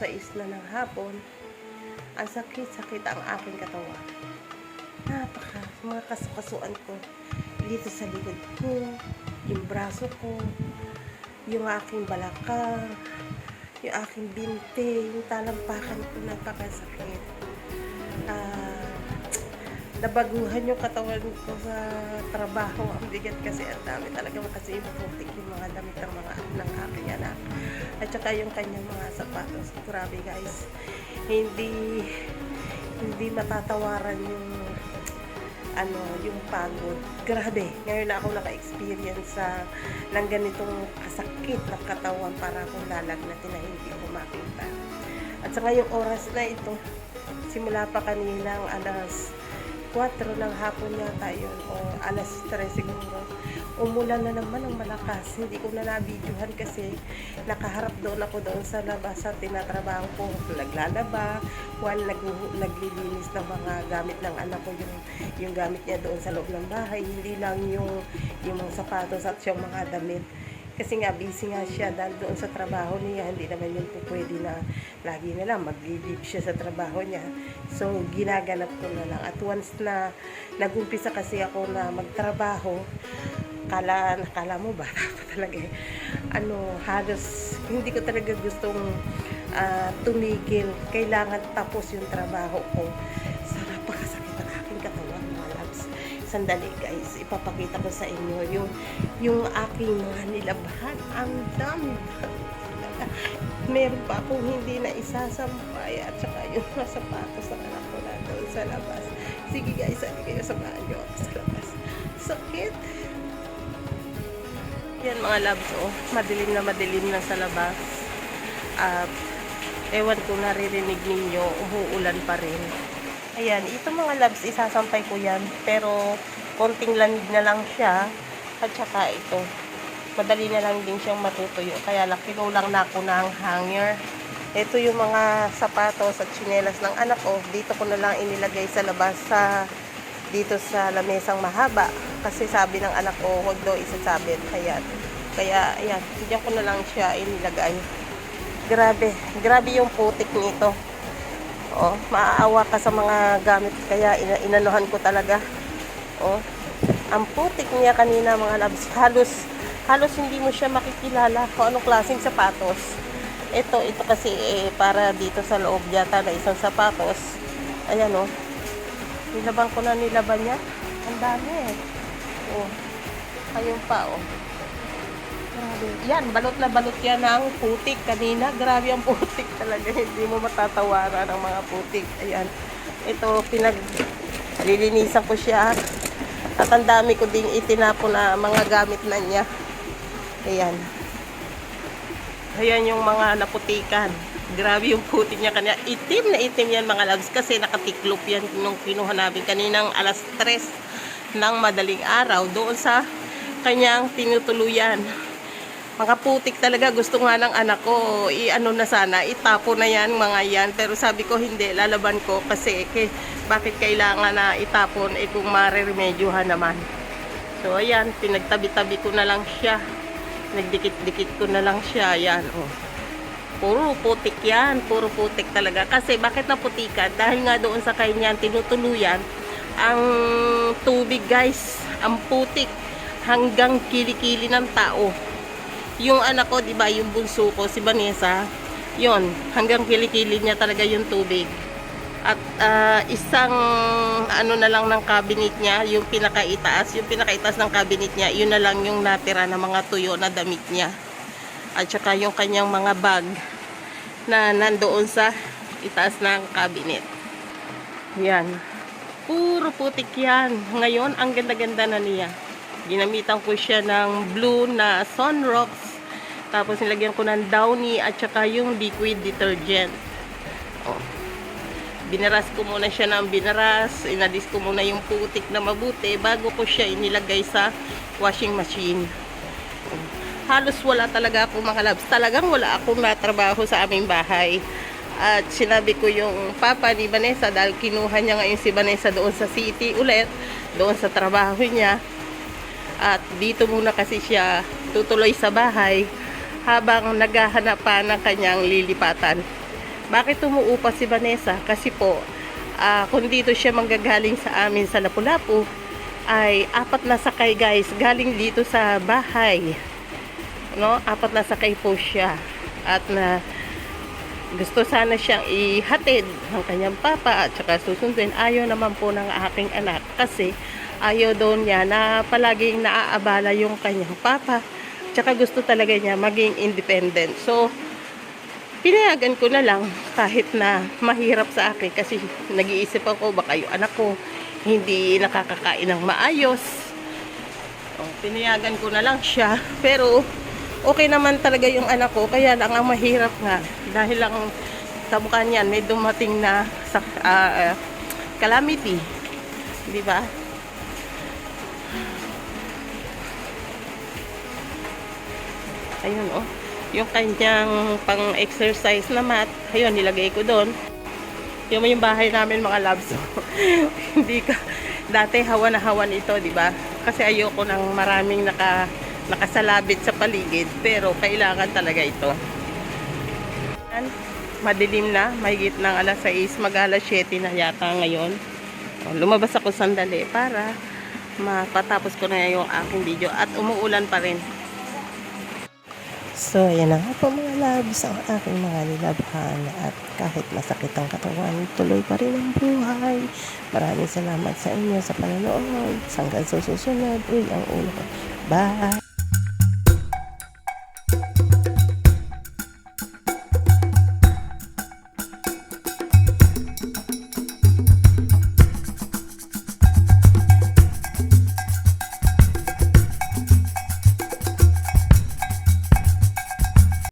alas 6 na ng hapon, ang sakit-sakit ang aking katawan. Napaka, mga kasukasuan ko. Dito sa likod ko, yung braso ko, yung aking balakang, yung aking binte, yung talampakan ko, napakasakit. Ah, nabaguhan yung katawan ko sa trabaho. Ang bigat kasi ang dami talaga kasi maputik yung mga damit ng mga. At yung kanyang mga sapatos. Grabe guys. Hindi hindi matatawaran yung ano, yung pagod. Grabe. Ngayon na ako naka-experience sa ng ganitong kasakit na katawan para akong lalagnatin na hindi ko makita. At sa ngayong oras na ito, simula pa kaninang alas 4 ng hapon yata yun o alas 3 siguro umulan na naman ng malakas. Hindi ko na nabidyohan kasi nakaharap doon ako doon sa labas sa tinatrabaho ko. Naglalaba while nag naglilinis ng mga gamit ng anak ko yung, yung gamit niya doon sa loob ng bahay. Hindi lang yung yung mga sapatos at yung mga damit. Kasi nga busy nga siya dahil doon sa trabaho niya. Hindi naman yun po pwede na lagi na lang mag-leave siya sa trabaho niya. So ginaganap ko na lang. At once na nagumpisa kasi ako na magtrabaho kala nakala mo ba? Talaga eh. ano halos hindi ko talaga gustong ah, tumigil. Kailangan tapos yung trabaho ko. Sa napakasakit ng aking katawan mga loves sandali guys. Ipapakita ko sa inyo yung yung aking mga nilabahan ang dami meron pa akong hindi na isasampay at saka yung mga sapatos na anak ko na doon sa labas. Sige guys. Hindi kayo. Samahan nyo ako sa labas. Sakit yan mga loves oh. Madilim na madilim na sa labas. At ewan ko naririnig ninyo umuulan pa rin. Ayan ito mga loves isasampay ko yan. Pero konting lamig na lang siya. At saka ito madali na lang din siyang matutuyo. Kaya lang kinulang na ako ng hanger. Ito yung mga sapatos at tsinelas ng anak ko. Dito ko na lang inilagay sa labas sa dito sa lamesang mahaba kasi sabi ng anak ko huwag daw isasabit kaya kaya ayan diyan ko na lang siya inilagay. Grabe grabe yung putik nito. Oh maaawa ka sa mga gamit kaya ina inanuhan ko talaga. Oh ang putik niya kanina mga labs halos halos hindi mo siya makikilala kung anong klaseng sapatos. Ito ito kasi eh, para dito sa loob yata na isang sapatos. Ayan oh. Nilaban ko na nilaban niya. Ang dami eh. Oh. Ayun pa oh. Grabe. Yan, balot na balot yan ng putik kanina. Grabe ang putik talaga. Hindi mo matatawaran ang mga putik. Ayan. Ito, pinag lilinisan ko siya. At ang dami ko ding itinapo na mga gamit na niya. Ayan. Ayan yung mga naputikan. Grabe yung puti niya kanina. Itim na itim yan mga loves kasi nakatiklop yan nung kinuha namin kaninang alas 3 ng madaling araw doon sa kanyang tinutuluyan. Mga putik talaga gusto nga ng anak ko i-ano na sana itapo na yan mga yan pero sabi ko hindi lalaban ko kasi kay, bakit kailangan na itapon eh kung mareremedyohan naman. So ayan pinagtabi-tabi ko na lang siya. Nagdikit-dikit ko na lang siya yan oh. Puro putik yan. Puro putik talaga. Kasi bakit naputikan? Dahil nga doon sa kanyang tinutuluyan, ang tubig guys, ang putik hanggang kilikili ng tao. Yung anak ko, di ba, yung bunso ko, si Vanessa, yon hanggang kilikili niya talaga yung tubig. At ah, isang ano na lang ng cabinet niya, yung pinakaitaas, yung pinakaitaas ng cabinet niya, yun na lang yung natira ng mga tuyo na damit niya at saka yung kanyang mga bag na nandoon sa itaas ng cabinet. Yan. Puro putik yan. Ngayon, ang ganda-ganda na niya. Ginamitan ko siya ng blue na sunrocks. Tapos nilagyan ko ng downy at saka yung liquid detergent. Oh. Binaras ko muna siya ng binaras. Inalis ko muna yung putik na mabuti bago ko siya inilagay sa washing machine halos wala talaga ako mga labs. Talagang wala akong natrabaho sa aming bahay. At sinabi ko yung papa ni Vanessa dahil kinuha niya ngayon si Vanessa doon sa city ulit, doon sa trabaho niya. At dito muna kasi siya tutuloy sa bahay habang naghahanap pa ng kanyang lilipatan. Bakit umuupa si Vanessa? Kasi po, ah, kung dito siya manggagaling sa amin sa Lapu-Lapu, ay apat na sakay guys, galing dito sa bahay. No? Apat na sakay po siya. At na gusto sana siyang ihatid ng kanyang papa at saka susundin. Ayaw naman po ng aking anak kasi ayaw daw niya na palaging naaabala yung kanyang papa. Tsaka gusto talaga niya maging independent. So, pinayagan ko na lang kahit na mahirap sa akin kasi nag-iisip ako baka yung anak ko hindi nakakakain ng maayos. O, pinayagan ko na lang siya. Pero, okay naman talaga yung anak ko. Kaya lang ang mahirap nga. Dahil lang sa mukha niyan may dumating na sa, ah, calamity. Di ba? Ayun oh. Yung kanyang pang-exercise na mat. Ayun, nilagay ko doon. Yung yung bahay namin mga loves. Hindi ka dati hawa na hawan ito, di ba? Kasi ayoko ng maraming naka nakasalabit sa paligid, pero kailangan talaga ito. Madilim na, mahigit ng alas 6, mag alas 7 na yata ngayon. O, lumabas ako sandali para mapatapos ko na yung aking video at umuulan pa rin. So, ayan na nga po mga loves ang aking mga nilabhan at kahit masakit ang katawan, tuloy pa rin ang buhay. Maraming salamat sa inyo sa panonood. Hanggang sa susunod, uy, ang ulo. Bye!